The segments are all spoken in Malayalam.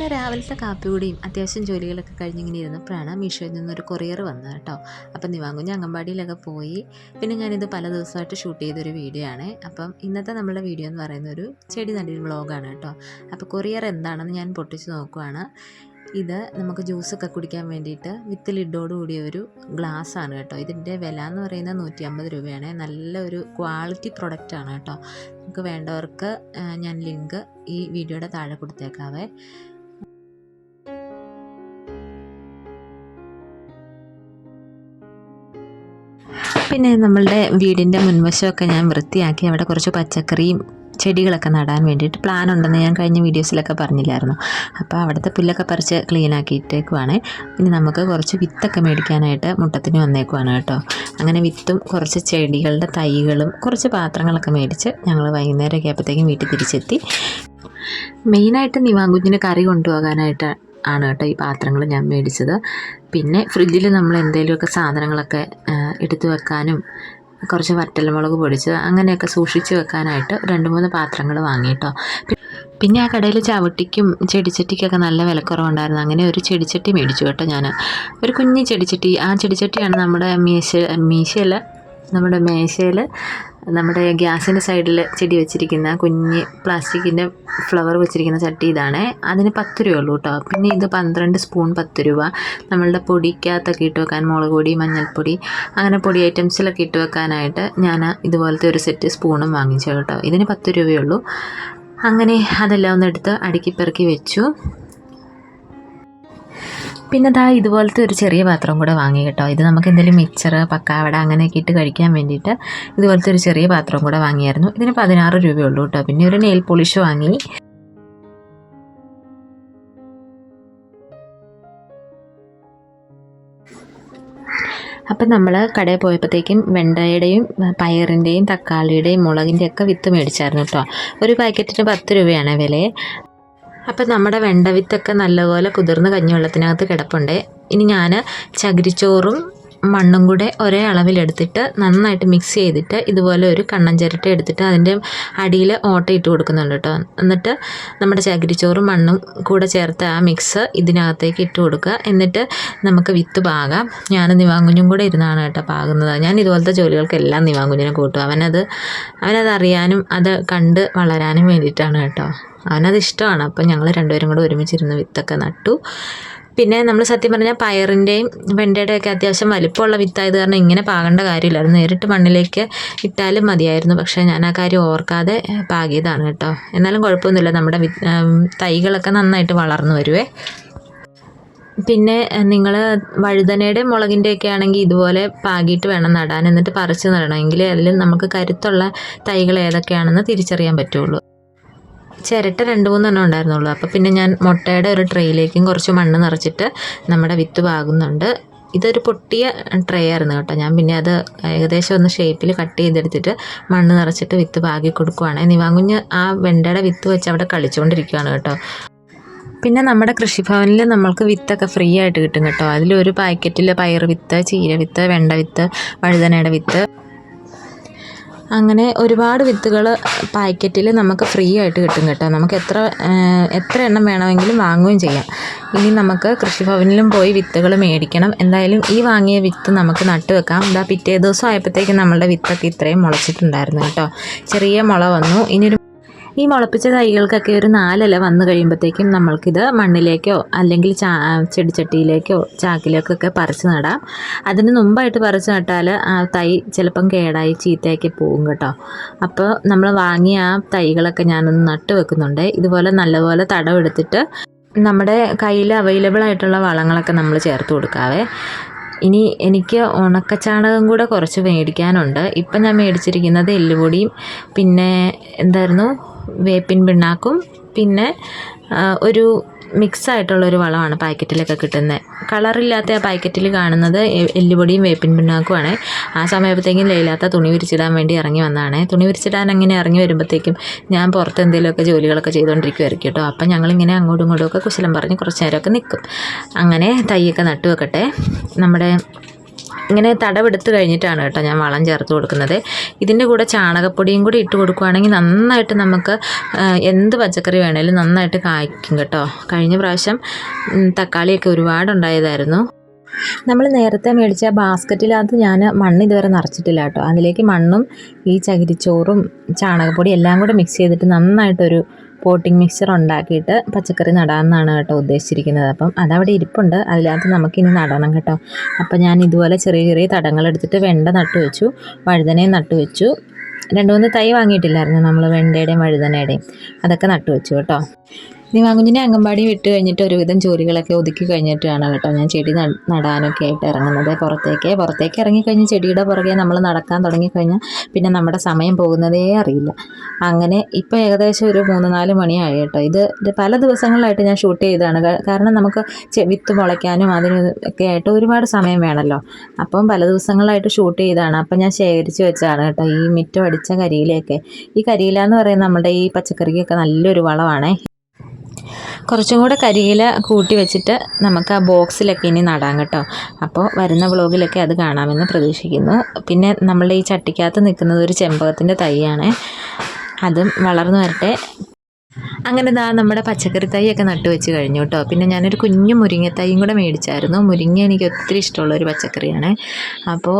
അങ്ങനെ രാവിലത്തെ കാപ്പി കൂടിയും അത്യാവശ്യം ജോലികളൊക്കെ കഴിഞ്ഞിങ്ങനെ ഇരുന്നപ്പോഴാണ് മീഷോയിൽ നിന്നൊരു കൊറിയർ വന്നത് കേട്ടോ. അപ്പം നിവാങ്കുഞ്ഞ് അംഗൻവാടിയിലൊക്കെ പോയി. പിന്നെ ഞാനിത് പല ദിവസമായിട്ട് ഷൂട്ട് ചെയ്തൊരു വീഡിയോ ആണ്. അപ്പം ഇന്നത്തെ നമ്മുടെ വീഡിയോ എന്ന് പറയുന്ന ഒരു ചെടി നടി വ്ളോഗാണ് കേട്ടോ. അപ്പോൾ കൊറിയർ എന്താണെന്ന് ഞാൻ പൊട്ടിച്ച് നോക്കുവാണ്. ഇത് നമുക്ക് ജ്യൂസൊക്കെ കുടിക്കാൻ വേണ്ടിയിട്ട് വിത്ത് ലിഡോട് കൂടിയ ഒരു ഗ്ലാസ് ആണ് കേട്ടോ. ഇതിന്റെ വില എന്ന് പറയുന്നത് നൂറ്റി അമ്പത് രൂപയാണ് നല്ലൊരു ക്വാളിറ്റി പ്രൊഡക്റ്റ് ആണ് കേട്ടോ. നമുക്ക് വേണ്ടവർക്ക് ഞാൻ ലിങ്ക് ഈ വീഡിയോയുടെ താഴെ കൊടുത്തേക്കാവേ. പിന്നെ നമ്മളുടെ വീടിന്റെ മുൻവശമൊക്കെ ഞാൻ വൃത്തിയാക്കി അവിടെ കുറച്ച് പച്ചക്കറിയും ചെടികളൊക്കെ നടാൻ വേണ്ടിയിട്ട് പ്ലാൻ ഉണ്ടെന്ന് ഞാൻ കഴിഞ്ഞ വീഡിയോസിലൊക്കെ പറഞ്ഞില്ലായിരുന്നു. അപ്പോൾ അവിടുത്തെ പുല്ലൊക്കെ പറിച്ച് ക്ലീൻ ആക്കിയിട്ടേക്കുവാണ്. ഇനി നമുക്ക് കുറച്ച് വിത്തൊക്കെ മേടിക്കാനായിട്ട് മുട്ടത്തിന് വന്നേക്കുവാണ് കേട്ടോ. അങ്ങനെ വിത്തും കുറച്ച് ചെടികളുടെ തൈകളും കുറച്ച് പാത്രങ്ങളൊക്കെ മേടിച്ച് ഞങ്ങൾ വൈകുന്നേരമൊക്കെ ആയപ്പോഴത്തേക്കും വീട്ടിൽ തിരിച്ചെത്തി. മെയിനായിട്ട് നിവാങ്കുഞ്ഞിന് കറി കൊണ്ടുപോകാനായിട്ട് ആണ് കേട്ടോ ഈ പാത്രങ്ങൾ ഞാൻ മേടിച്ചത്. പിന്നെ ഫ്രിഡ്ജിൽ നമ്മൾ എന്തെങ്കിലുമൊക്കെ സാധനങ്ങളൊക്കെ എടുത്തു വെക്കാനും കുറച്ച് വറ്റൽമുളക് പൊടിച്ച് അങ്ങനെയൊക്കെ സൂക്ഷിച്ച് വെക്കാനായിട്ട് രണ്ട് മൂന്ന് പാത്രങ്ങൾ വാങ്ങി കേട്ടോ. പിന്നെ ആ കടയിൽ ചവിട്ടിക്കും ചെടിച്ചട്ടിക്കൊക്കെ നല്ല വിലക്കുറവുണ്ടായിരുന്നു. അങ്ങനെ ഒരു ചെടിച്ചട്ടി മേടിച്ചു കേട്ടോ ഞാൻ ഒരു കുഞ്ഞ് ചെടിച്ചട്ടി. ആ ചെടിച്ചട്ടിയാണ് നമ്മുടെ മീശ മീശയല്ല നമ്മുടെ മേശയിൽ നമ്മുടെ ഗ്യാസിന്റെ സൈഡിൽ ചെടി വെച്ചിരിക്കുന്ന കുഞ്ഞ് പ്ലാസ്റ്റിക്കിന്റെ ഫ്ലവർ വെച്ചിരിക്കുന്ന ചട്ടി ഇതാണ്. അതിന് പത്ത് രൂപ ഉള്ളൂ കേട്ടോ. പിന്നെ ഇത് പന്ത്രണ്ട് സ്പൂൺ പത്ത് രൂപ. നമ്മളുടെ പൊടിക്കകത്തൊക്കെ ഇട്ട് വെക്കാൻ മുളക് പൊടി മഞ്ഞൾപ്പൊടി അങ്ങനെ പൊടി ഐറ്റംസിലൊക്കെ ഇട്ട് വെക്കാനായിട്ട് ഞാൻ ഇതുപോലത്തെ ഒരു സെറ്റ് സ്പൂണും വാങ്ങിച്ചു കേട്ടോ. ഇതിന് പത്ത് രൂപയുള്ളൂ അങ്ങനെ അതെല്ലാം ഒന്ന് എടുത്ത് വെച്ചു. പിന്നെ ദാ ഇതുപോലത്തെ ഒരു ചെറിയ പാത്രം കൂടെ വാങ്ങി കേട്ടോ. ഇത് നമുക്ക് എന്തെങ്കിലും മിക്സർ പക്കാവട അങ്ങനെയൊക്കെ ഇട്ട് കഴിക്കാൻ വേണ്ടിയിട്ട് ഇതുപോലത്തെ ഒരു ചെറിയ പാത്രം കൂടെ വാങ്ങിയായിരുന്നു. ഇതിന് പതിനാറ് രൂപയുള്ളൂ കേട്ടോ. പിന്നെ ഒരു നെയിൽ പോളിഷ് വാങ്ങി. അപ്പം നമ്മൾ കടയിൽ പോയപ്പോഴത്തേക്കും വെണ്ടയുടെയും പയറിന്റെയും തക്കാളിയുടെയും മുളകിന്റെയും ഒക്കെ വിത്ത് മേടിച്ചായിരുന്നു കേട്ടോ. ഒരു പാക്കറ്റിന് പത്ത് രൂപയാണ് വില. അപ്പം നമ്മുടെ വെണ്ടവിത്തൊക്കെ നല്ലപോലെ കുതിർന്ന് കഞ്ഞിവെള്ളത്തിനകത്ത് കിടപ്പുണ്ട്. ഇനി ഞാൻ ചകിരിച്ചോറും മണ്ണും കൂടെ ഒരേ അളവിലെടുത്തിട്ട് നന്നായിട്ട് മിക്സ് ചെയ്തിട്ട് ഇതുപോലെ ഒരു കണ്ണൻ ചിരട്ട എടുത്തിട്ട് അതിന്റെ അടിയിൽ ഓട്ട ഇട്ട് കൊടുക്കുന്നുണ്ട് കേട്ടോ എന്നിട്ട് നമ്മുടെ ചകിരിച്ചോറും മണ്ണും കൂടെ ചേർത്ത് ആ മിക്സ് ഇതിനകത്തേക്ക് ഇട്ട് കൊടുക്കുക. എന്നിട്ട് നമുക്ക് വിത്ത് പാകാം. ഞാൻ നിവാങ്കുഞ്ഞും കൂടെ ഇരുന്നാണ് കേട്ടോ പാകുന്നത്. ഞാൻ ഇതുപോലത്തെ ജോലികൾക്കെല്ലാം നിവാങ്കുഞ്ഞിനെ കൂട്ടും. അവനത് അവനത് അറിയാനും അത് കണ്ട് വളരാനും വേണ്ടിയിട്ടാണ് കേട്ടോ. അവനത് ഇഷ്ടമാണ് അപ്പം ഞങ്ങൾ രണ്ടുപേരും കൂടെ ഒരുമിച്ചിരുന്ന് വിത്തൊക്കെ നട്ടു. പിന്നെ നമ്മൾ സത്യം പറഞ്ഞാൽ പയറിന്റെയും വെണ്ടയുടെയൊക്കെ അത്യാവശ്യം വലിപ്പമുള്ള വിത്തായത് കാരണം ഇങ്ങനെ പാകേണ്ട കാര്യമില്ലായിരുന്നു. നേരിട്ട് മണ്ണിലേക്ക് ഇട്ടാലും മതിയായിരുന്നു. പക്ഷേ ഞാൻ ആ കാര്യം ഓർക്കാതെ പാകിയതാണ് കേട്ടോ. എന്നാലും കുഴപ്പമൊന്നുമില്ല. നമ്മുടെ തൈകളൊക്കെ നന്നായിട്ട് വളർന്നു വരുവേ. പിന്നെ നിങ്ങൾ വഴുതനയുടെ മുളകിന്റെയൊക്കെ ആണെങ്കിൽ ഇതുപോലെ പാകിയിട്ട് വേണം നടാൻ. എന്നിട്ട് പറിച്ചു നടണമെങ്കിൽ അതിൽ നമുക്ക് കരുത്തുള്ള തൈകൾ ഏതൊക്കെയാണെന്ന് തിരിച്ചറിയാൻ പറ്റുള്ളൂ. ചിരട്ട രണ്ട് മൂന്നെണ്ണം ഉണ്ടായിരുന്നുള്ളൂ. അപ്പോൾ പിന്നെ ഞാൻ മുട്ടയുടെ ഒരു ട്രേയിലേക്കും കുറച്ച് മണ്ണ് നിറച്ചിട്ട് നമ്മുടെ വിത്ത് പാകുന്നുണ്ട്. ഇതൊരു പൊട്ടിയ ട്രേ ആയിരുന്നു കേട്ടോ. ഞാൻ പിന്നെ അത് ഏകദേശം ഒന്ന് ഷേപ്പിൽ കട്ട് ചെയ്തെടുത്തിട്ട് മണ്ണ് നിറച്ചിട്ട് വിത്ത് പാകി കൊടുക്കുവാണ്. നിവാങ്കുഞ്ഞ് ആ വെണ്ടയുടെ വിത്ത് വെച്ച് അവിടെ കളിച്ചുകൊണ്ടിരിക്കുകയാണ് കേട്ടോ. പിന്നെ നമ്മുടെ കൃഷിഭവനിൽ നമ്മൾക്ക് വിത്തൊക്കെ ഫ്രീ ആയിട്ട് കിട്ടും കേട്ടോ. അതിലൊരു പാക്കറ്റിൽ പയർ വിത്ത് ചീര വിത്ത് വെണ്ട വിത്ത് വഴുതനയുടെ വിത്ത്. അങ്ങനെ ഒരുപാട് വിത്തുകൾ പാക്കറ്റിൽ നമുക്ക് ഫ്രീ ആയിട്ട് കിട്ടും കേട്ടോ. നമുക്ക് എത്ര എത്ര എണ്ണം വേണമെങ്കിലും വാങ്ങുകയും ചെയ്യാം. ഇനി നമുക്ക് കൃഷിഭവനിലും പോയി വിത്തുകൾ മേടിക്കണം. എന്തായാലും ഈ വാങ്ങിയ വിത്ത് നമുക്ക് നട്ട് വെക്കാം. ഇതാ പിറ്റേ ദിവസം ആയപ്പോഴത്തേക്കും നമ്മളുടെ വിത്തൊക്കെ ഇത്രയും മുളച്ചിട്ടുണ്ടായിരുന്നു കേട്ടോ. ചെറിയ മുള വന്നു. ഇനി ഈ മുളപ്പിച്ച തൈകൾക്കൊക്കെ ഒരു നാലില വന്നു കഴിയുമ്പോഴത്തേക്കും നമ്മൾക്കിത് മണ്ണിലേക്കോ അല്ലെങ്കിൽ ചാ ചെടിച്ചട്ടിയിലേക്കോ ചാക്കിലേക്കോ ഒക്കെ പറിച്ച് നടാം. അതിന് മുമ്പായിട്ട് പറിച്ച് നട്ടാൽ ആ തൈ ചിലപ്പം കേടായി ചീത്തയാക്കി പോകും കേട്ടോ. അപ്പോൾ നമ്മൾ വാങ്ങിയ ആ തൈകളൊക്കെ ഞാനൊന്ന് നട്ട് വെക്കുന്നുണ്ട്. ഇതുപോലെ നല്ലപോലെ തടവെടുത്തിട്ട് നമ്മുടെ കയ്യിൽ അവൈലബിൾ ആയിട്ടുള്ള വളങ്ങളൊക്കെ നമ്മൾ ചേർത്ത് കൊടുക്കാവേ. ഇനി എനിക്ക് ഉണക്കച്ചാണകം കൂടെ കുറച്ച് മേടിക്കാനുണ്ട്. ഇപ്പം ഞാൻ മേടിച്ചിരിക്കുന്നത് എല്ലുപൊടിയും പിന്നെ എന്തായിരുന്നു? വേപ്പിൻ പിണ്ണാക്കും. പിന്നെ ഒരു മിക്സ് ആയിട്ടുള്ളൊരു വളമാണ് പാക്കറ്റിലൊക്കെ കിട്ടുന്നത് കളറില്ലാത്ത ആ പാക്കറ്റിൽ കാണുന്നത് എല്ലുപൊടിയും വേപ്പിൻ പിണ്ണാക്കുമാണ് ആ സമയത്തേക്കും ലയിലാത്ത തുണി വിരിച്ചിടാൻ വേണ്ടി ഇറങ്ങി വന്നതാണ്. തുണി വിരിച്ചിടാൻ അങ്ങനെ ഇറങ്ങി വരുമ്പോഴത്തേക്കും ഞാൻ പുറത്ത് എന്തെങ്കിലുമൊക്കെ ജോലികളൊക്കെ ചെയ്തുകൊണ്ടിരിക്കുമായിരിക്കും കേട്ടോ. അപ്പം ഞങ്ങളിങ്ങനെ അങ്ങോട്ടും ഇങ്ങോട്ടും ഒക്കെ കുശലം പറഞ്ഞ് കുറച്ച് നേരമൊക്കെ നിൽക്കും. അങ്ങനെ തൈയൊക്കെ നട്ടു വെക്കട്ടെ നമ്മുടെ ഇങ്ങനെ തടവെടുത്ത് കഴിഞ്ഞിട്ടാണ് കേട്ടോ ഞാൻ വളം ചേർത്ത് കൊടുക്കുന്നത്. ഇതിന്റെ കൂടെ ചാണകപ്പൊടിയും കൂടി ഇട്ട് കൊടുക്കുകയാണെങ്കിൽ നന്നായിട്ട് നമുക്ക് എന്ത് പച്ചക്കറി വേണേലും നന്നായിട്ട് കായ്ക്കും കേട്ടോ. കഴിഞ്ഞ പ്രാവശ്യം തക്കാളിയൊക്കെ ഒരുപാടുണ്ടായതായിരുന്നു. നമ്മൾ നേരത്തെ മേടിച്ച ബാസ്ക്കറ്റിനകത്ത് ഞാൻ മണ്ണ് ഇതുവരെ നിറച്ചിട്ടില്ല കേട്ടോ. അതിലേക്ക് മണ്ണും ഈ ചകിരിച്ചോറും ചാണകപ്പൊടി എല്ലാം കൂടെ മിക്സ് ചെയ്തിട്ട് നന്നായിട്ടൊരു പോട്ടിംഗ് മിക്സർ ഉണ്ടാക്കിയിട്ട് പച്ചക്കറി നടാമെന്നാണ് കേട്ടോ ഉദ്ദേശിച്ചിരിക്കുന്നത്. അപ്പം അതവിടെ ഇരിപ്പുണ്ട്. അതിനകത്ത് നമുക്കിനി നടണം കേട്ടോ. അപ്പം ഞാൻ ഇതുപോലെ ചെറിയ ചെറിയ തടങ്ങൾ എടുത്തിട്ട് വെണ്ട നട്ടു വെച്ചു വഴുതനയും നട്ടു വെച്ചു രണ്ട് മൂന്ന് തൈ വാങ്ങിയിട്ടില്ലായിരുന്നു നമ്മൾ വെണ്ടയുടെയും വഴുതനയുടെയും. അതൊക്കെ നട്ടു വെച്ചു കേട്ടോ. ദിവാങ്കുഞ്ഞിനെ അംഗൻവാടി വിട്ട് കഴിഞ്ഞിട്ട് ഒരുവിധം ജോലികളൊക്കെ ഒതുക്കി കഴിഞ്ഞിട്ടാണ് കേട്ടോ ഞാൻ ചെടി നട് നടാനൊക്കെ ആയിട്ട് ഇറങ്ങുന്നത്. പുറത്തേക്ക് പുറത്തേക്ക് ഇറങ്ങിക്കഴിഞ്ഞ് ചെടിയുടെ പുറകെ നമ്മൾ നടക്കാൻ തുടങ്ങിക്കഴിഞ്ഞാൽ പിന്നെ നമ്മുടെ സമയം പോകുന്നതേ അറിയില്ല. അങ്ങനെ ഇപ്പോൾ ഏകദേശം ഒരു മൂന്ന് നാല് മണിയായി കേട്ടോ. ഇത് പല ദിവസങ്ങളിലായിട്ട് ഞാൻ ഷൂട്ട് ചെയ്തതാണ്. കാരണം നമുക്ക് വിത്ത് മുളയ്ക്കാനും അതിന് ഒക്കെ ആയിട്ട് ഒരുപാട് സമയം വേണമല്ലോ. അപ്പം പല ദിവസങ്ങളായിട്ട് ഷൂട്ട് ചെയ്തതാണ്. അപ്പം ഞാൻ ശേഖരിച്ച് വെച്ചതാണ് കേട്ടോ ഈ മിറ്റം അടിച്ച കരിയിലയൊക്കെ. ഈ കരിയില എന്ന് പറയുന്നത് നമ്മുടെ ഈ പച്ചക്കറിക്കൊക്കെ നല്ലൊരു വളമാണേ. കുറച്ചും കൂടെ കരിയില കൂട്ടി വെച്ചിട്ട് നമുക്ക് ആ ബോക്സിലൊക്കെ ഇനി നടാം കേട്ടോ. അപ്പോൾ വരുന്ന വ്ളോഗിലൊക്കെ അത് കാണാമെന്ന് പ്രതീക്ഷിക്കുന്നു. പിന്നെ നമ്മളുടെ ഈ ചട്ടിക്കകത്ത് നിൽക്കുന്നത് ഒരു ചെമ്പകത്തിന്റെ തൈയാണ്. അതും വളർന്നു വരട്ടെ. അങ്ങനെ ദാ നമ്മുടെ പച്ചക്കറി തൈയൊക്കെ നട്ടു വെച്ച് കഴിഞ്ഞു കേട്ടോ. പിന്നെ ഞാനൊരു കുഞ്ഞു മുരിങ്ങത്തൈയും കൂടെ മേടിച്ചായിരുന്നു. മുരിങ്ങ എനിക്ക് ഒത്തിരി ഇഷ്ടമുള്ള ഒരു പച്ചക്കറിയാണ്. അപ്പോൾ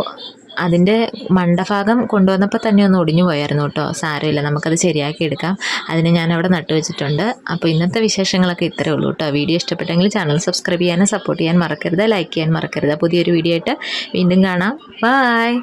അതിന്റെ മണ്ടഭാഗം കൊണ്ടുവന്നപ്പോൾ തന്നെ ഒന്ന് ഒടിഞ്ഞു പോയായിരുന്നു കേട്ടോ. സാരമില്ല നമുക്കത് ശരിയാക്കി എടുക്കാം. അതിന് ഞാൻ അവിടെ നട്ടു വെച്ചിട്ടുണ്ട്. അപ്പോൾ ഇന്നത്തെ വിശേഷങ്ങളൊക്കെ ഇത്രയേ ഉള്ളൂ കേട്ടോ. വീഡിയോ ഇഷ്ടപ്പെട്ടെങ്കിൽ ചാനൽ സബ്സ്ക്രൈബ് ചെയ്യാനും സപ്പോർട്ട് ചെയ്യാൻ മറക്കരുത് ലൈക്ക് ചെയ്യാൻ മറക്കരുത്. പുതിയൊരു വീഡിയോ ആയിട്ട് വീണ്ടും കാണാം. ബായ്